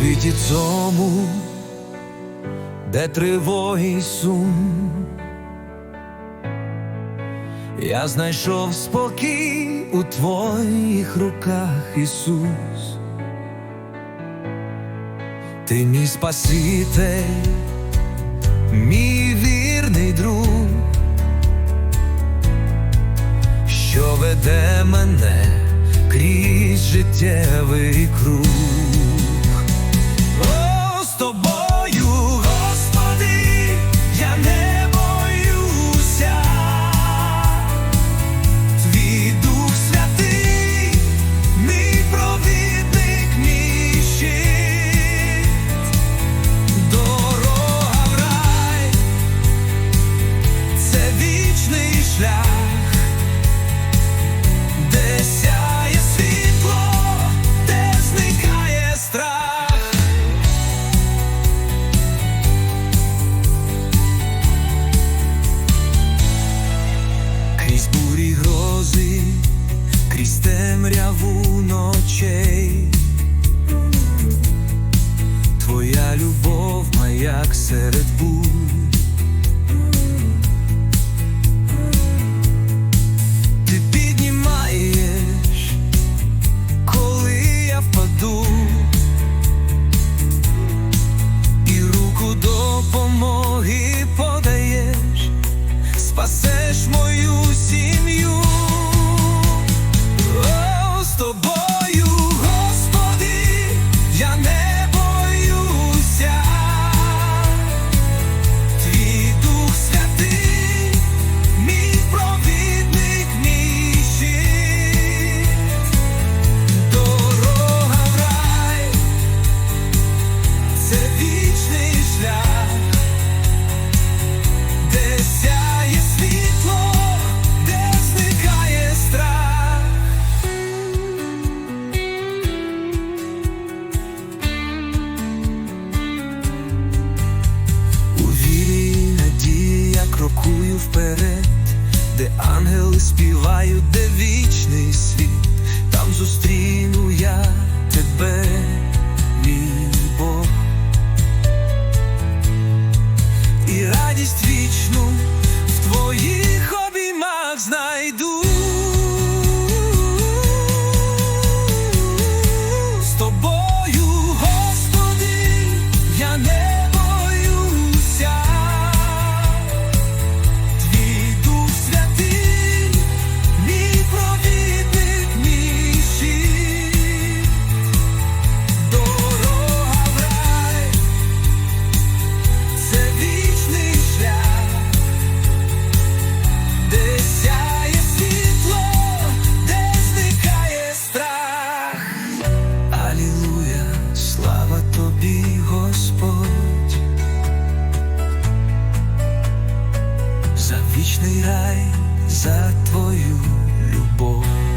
світі цьому, де тривоги сум, я знайшов спокій у твоїх руках, Ісус, ти мій спаситель, мій вірний друг, що веде мене крізь життєвий круг. крізь темряву ночей, твоя любов маяк серед бурь крокую вперед, де ангели співають, де вічний світ, там зустріну я тебе, мій. вічний рай за твою любовь.